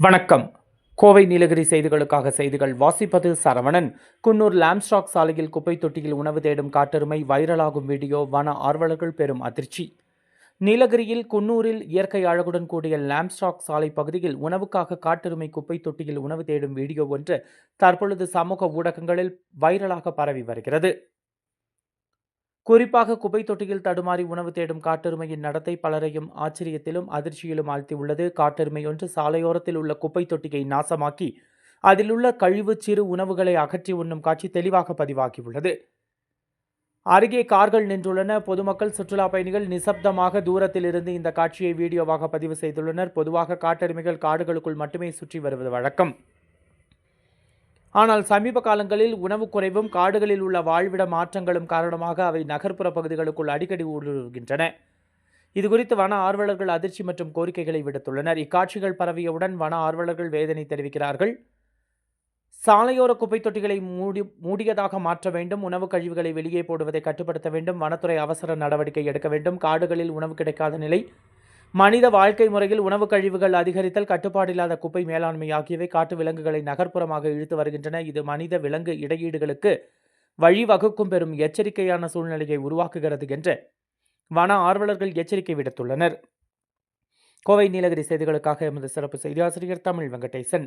வணக்கம். கோவை நீலகிரி செய்திகளுக்காக செய்திகள் வாசிப்பது சரவணன். குன்னூர் லாம்ஸ்டாக் சாலையில் குப்பை தொட்டியில் உணவு தேடும் காட்டெருமை வைரலாகும் வீடியோ வன ஆர்வலர்கள் பெரும் அதிர்ச்சி. நீலகிரியில் குன்னூரில் இயற்கை அழகுடன் கூடிய லாம்ஸ்டாக் சாலை பகுதியில் உணவுக்காக காட்டெருமை குப்பை தொட்டியில் உணவு தேடும் வீடியோ ஒன்று தற்பொழுது சமூக ஊடகங்களில் வைரலாக பரவி வருகிறது. குறிப்பாக குப்பை தொட்டியில் தடுமாறி உணவு தேடும் காட்டெருமையின் நடத்தை பலரையும் ஆச்சரியத்திலும் அதிர்ச்சியிலும் ஆழ்த்தியுள்ளது. காட்டெருமை ஒன்று சாலையோரத்தில் உள்ள குப்பை தொட்டியை நாசமாக்கி அதிலுள்ள கழிவு சிறு உணவுகளை அகற்றி உண்ணும் காட்சி தெளிவாக பதிவாகியுள்ளது. அருகே கார்கள் நின்றுள்ளன. பொதுமக்கள் சுற்றுலா பயணிகள் நிசப்தமாக தூரத்தில் இருந்து இந்த காட்சியை வீடியோவாக பதிவு செய்துள்ளனர். பொதுவாக காட்டெருமைகள் காடுகளுக்குள் மட்டுமே சுற்றி வருவது வழக்கம். ஆனால் சமீப காலங்களில் உணவு குறைவும் காடுகளில் உள்ள வாழ்விட மாற்றங்களும் காரணமாக அவை நகர்ப்புற பகுதிகளுக்குள் அடிக்கடி ஊடுருவுகின்றன. இதுகுறித்து வன ஆர்வலர்கள் அதிர்ச்சி மற்றும் கோரிக்கைகளை விடுத்துள்ளனர். இக்காட்சிகள் பரவியவுடன் வன ஆர்வலர்கள் வேதனை தெரிவிக்கிறார்கள். சாலையோர குப்பை தொட்டிகளை மூடி மூடியதாக மாற்ற வேண்டும். உணவு கழிவுகளை வெளியே போடுவதை கட்டுப்படுத்த வேண்டும். வனத்துறை அவசர நடவடிக்கை எடுக்க வேண்டும். காடுகளில் உணவு கிடைக்காத நிலை மனித வாழ்க்கை முறையில் உணவு கழிவுகள் அதிகரித்தல் கட்டுப்பாடில்லாத குப்பை மேலாண்மை ஆகியவை காட்டு விலங்குகளை நகர்ப்புறமாக இழுத்து வருகின்றன. இது மனித விலங்கு இடையீடுகளுக்கு வழிவகுக்கும் பெரும் எச்சரிக்கையான சூழ்நிலையை உருவாக்குகிறது என்று வன ஆர்வலர்கள் எச்சரிக்கை விடுத்துள்ளனர். கோவை நீலகிரி செய்திகளுக்காக எமது சிறப்பு செய்தியாசிரியர் தமிழ் வெங்கடேசன்.